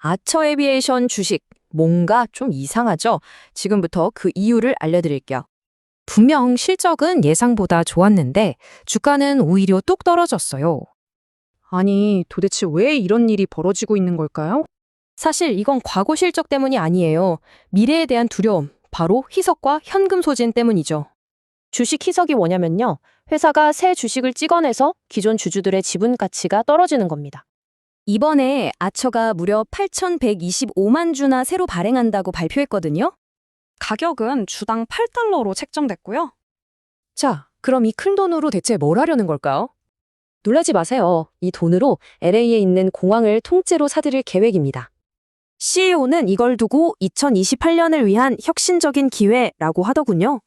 아처 에비에이션 주식 뭔가 좀 이상하죠? 지금부터 그 이유를 알려드릴게요. 분명 실적은 예상보다 좋았는데 주가는 오히려 뚝 떨어졌어요. 아니, 도대체 왜 이런 일이 벌어지고 있는 걸까요? 사실 이건 과거 실적 때문이 아니에요. 미래에 대한 두려움, 바로 희석과 현금 소진 때문이죠. 주식 희석이 뭐냐면요. 회사가 새 주식을 찍어내서 기존 주주들의 지분 가치가 떨어지는 겁니다. 이번에 아처가 무려 8,125만 주나 새로 발행한다고 발표했거든요. 가격은 주당 8달러로 책정됐고요. 자, 그럼 이 큰 돈으로 대체 뭘 하려는 걸까요? 놀라지 마세요. 이 돈으로 LA에 있는 공항을 통째로 사들일 계획입니다. CEO는 이걸 두고 2028년을 위한 혁신적인 기회라고 하더군요.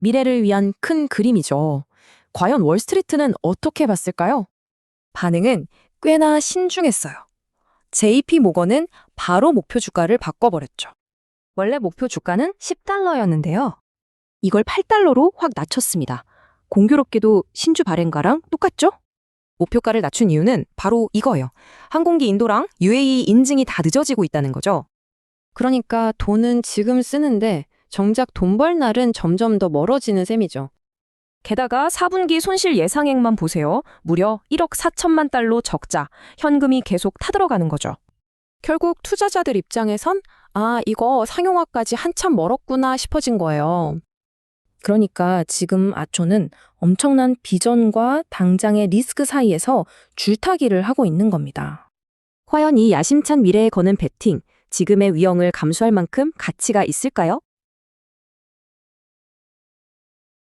미래를 위한 큰 그림이죠. 과연 월스트리트는 어떻게 봤을까요? 반응은 꽤나 신중했어요. JP 모건은 바로 목표 주가를 바꿔버렸죠. 원래 목표 주가는 10달러였는데요. 이걸 8달러로 확 낮췄습니다. 공교롭게도 신주 발행가랑 똑같죠? 목표가를 낮춘 이유는 바로 이거예요. 항공기 인도랑 UAE 인증이 다 늦어지고 있다는 거죠. 그러니까 돈은 지금 쓰는데 정작 돈 벌 날은 점점 더 멀어지는 셈이죠. 게다가 4분기 손실 예상액만 보세요. 무려 1억 4천만 달러 적자, 현금이 계속 타들어가는 거죠. 결국 투자자들 입장에선 아, 이거 상용화까지 한참 멀었구나 싶어진 거예요. 그러니까 지금 아초는 엄청난 비전과 당장의 리스크 사이에서 줄타기를 하고 있는 겁니다. 과연 이 야심찬 미래에 거는 베팅, 지금의 위험을 감수할 만큼 가치가 있을까요?